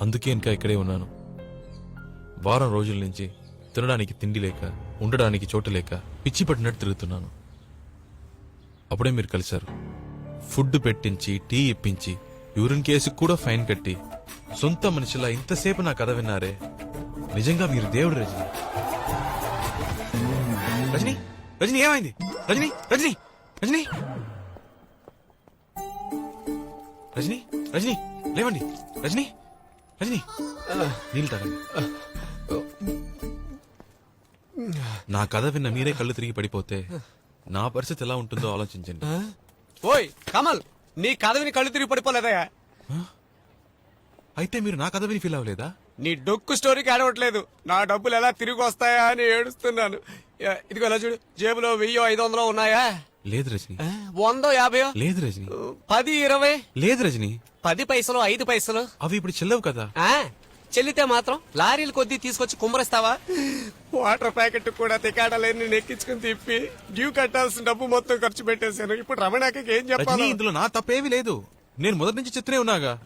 అందుకే ఇంకా ఇక్కడే ఉన్నాను. వారం రోజుల నుంచి తినడానికి తిండి లేక ఉండడానికి చోటు లేక పిచ్చి పట్టినట్టు తిరుగుతున్నాను. అప్పుడే మీరు కలిశారు. ఫుడ్ పెట్టించి టీ ఇప్పించి యూరిన్ కేసు కూడా ఫైన్ కట్టి సొంత మనిషిలా ఇంతసేపు నా కథ విన్నారే. నిజంగా మీరు దేవుడు రజని. రజని రజని ఏమైంది? రజని రజని రజని. రజని రజని లేవండి. రజని రజని. నీళ్ళు తాగండి. నా కథ విన్న మీరే కళ్ళు తిరిగి పడిపోతే నా పరిస్థితి ఎలా ఉంటుందో ఆలోచించండి. ఓయ్ కమల్ నీ కథ విని కళ్ళు తిరిగి పడిపోలేదయా అయితే మీరు నా కథ విని ఫీల్ అవ్వలేదా? నీ డొక్కు స్టోరీకి ఆడవట్లేదు నా డబ్బులు ఎలా తిరిగి వస్తాయా అని ఏడుస్తున్నాను. ఇదిగో ఎలా చూడు జేబులో వెయ్యో ఐదు వందలు ఉన్నాయా? లేదు రజని. వందో యాభయో? లేదు రజని. పది ఇరవై? లేదు రజని. పది పైసలు ఐదు పైసలు? అవి ఇప్పుడు చెల్లవు కదా. ఆ చెల్లితే మాత్రం లారీలు కొద్దీ తీసుకొచ్చి కుమ్మరిస్తావా? వాటర్ ప్యాకెట్ కూడా తికాడలేని నెక్కించుకుని తిప్పి డ్యూ కట్టాల్సిన డబ్బు మొత్తం ఖర్చు పెట్టేశాను. ఇప్పుడు రమణాకి ఏం రజని చెప్పాలి ఇందులో నా తప్పేమీ లేదు. నేను మొదటి నుంచి చెప్తూనే ఉన్నాగా.